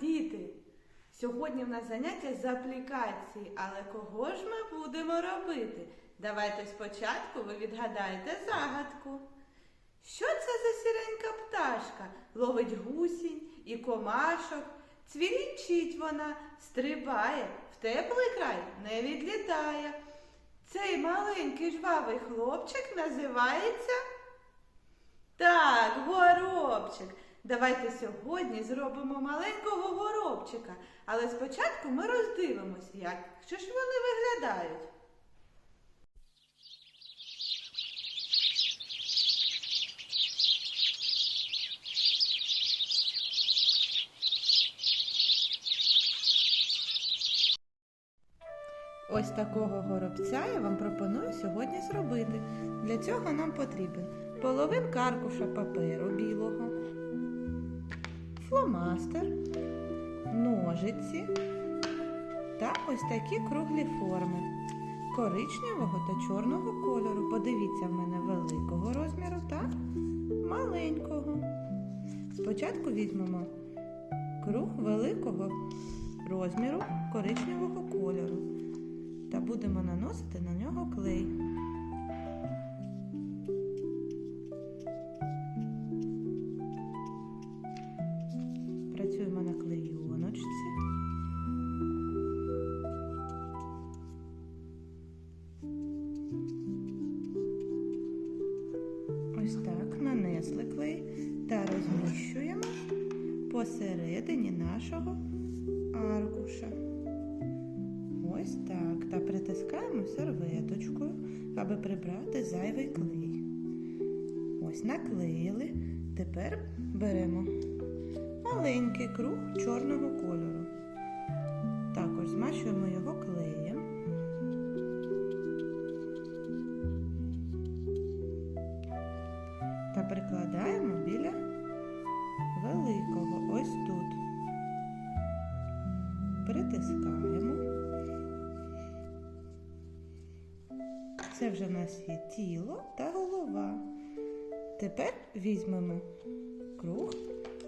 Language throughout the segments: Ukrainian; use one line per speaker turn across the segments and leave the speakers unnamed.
діти! Сьогодні в нас заняття з аплікації, але кого ж ми будемо робити? Давайте спочатку ви відгадаєте загадку. Що це за сіренька пташка? Ловить гусінь і комашок. Цвірінчить вона, стрибає, в теплий край не відлітає. Цей маленький жвавий хлопчик називається. Так, горобчик. Давайте сьогодні зробимо маленького горобчика. Але спочатку ми роздивимося, як що ж вони виглядають. Ось такого горобця я вам пропоную сьогодні зробити. Для цього нам потрібен половинка аркуша паперу білого, фломастер, ножиці та ось такі круглі форми коричневого та чорного кольору. Подивіться в мене великого розміру та маленького. Спочатку візьмемо круг великого розміру коричневого кольору та будемо наносити на нього клей. Працюємо на клейоночці. Ось так нанесли клей та розміщуємо посередині нашого аркуша. Ось так. Та притискаємо серветочкою, аби прибрати зайвий клей. Ось наклеїли. Тепер беремо маленький круг чорного кольору. Також змащуємо його клеєм. Та прикладаємо біля великого ось тут. Притискаємо. Це вже в нас є тіло та голова. Тепер візьмемо круг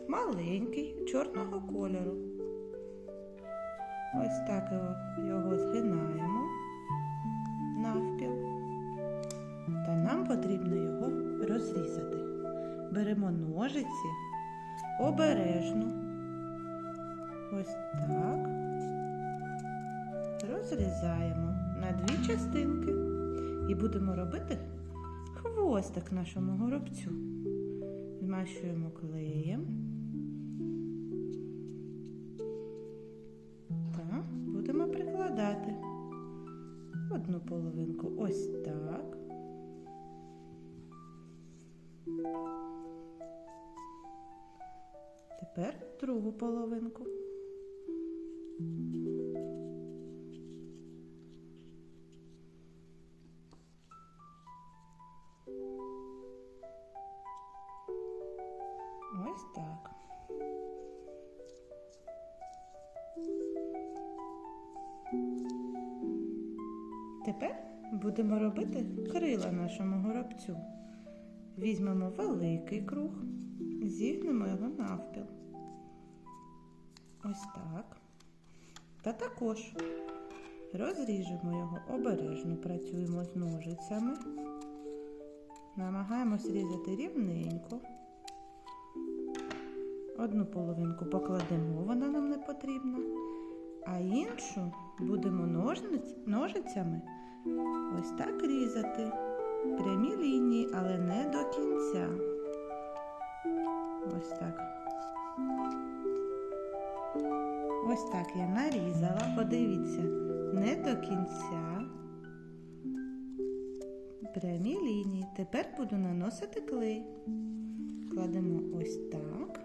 маленький чорного кольору. Ось так його, згинаємо навпіл. Та нам потрібно його розрізати. Беремо ножиці обережно. Ось так. Розрізаємо на дві частинки і будемо робити хвостик нашому горобцю. Змащуємо клеєм. Половинку ось так. Тепер другу половинку. Тепер будемо робити крила нашому горобцю. Візьмемо великий круг, зігнемо його навпіл. Ось так. Та також розріжемо його обережно, працюємо з ножицями. Намагаємось різати рівненько. Одну половинку покладемо, вона нам не потрібна, а іншу будемо ножицями ось так різати. Прямі лінії, але не до кінця. Ось так. Ось так я нарізала, подивіться, не до кінця. Прямі лінії. Тепер буду наносити клей. Кладемо ось так.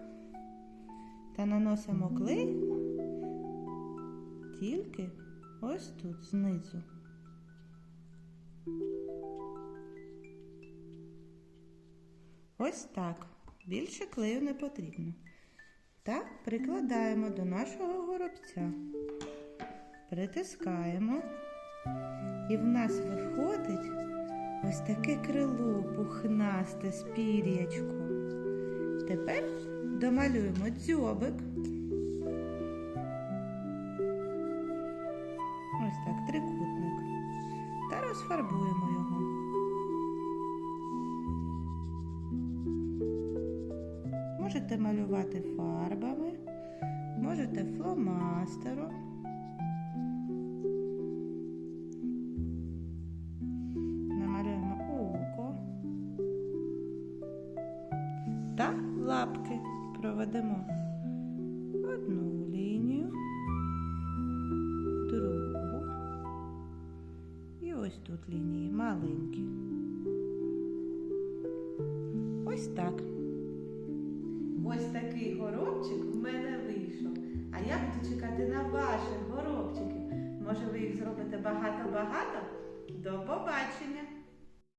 Та наносимо клей тільки ось тут знизу. Ось так. Більше клею не потрібно. Та прикладаємо до нашого горобця. Притискаємо. І в нас виходить ось таке крило пухнасте з пір'ячком. Тепер домалюємо дзьобик. Та його. Можете малювати фарбами, можете фломастером. Намалюємо око та лапки. Проведемо тут лінії маленькі. Ось так. Ось такий горобчик в мене вийшов. А я буду чекати на ваших горобчиків. Може, ви їх зробите багато-багато? До побачення!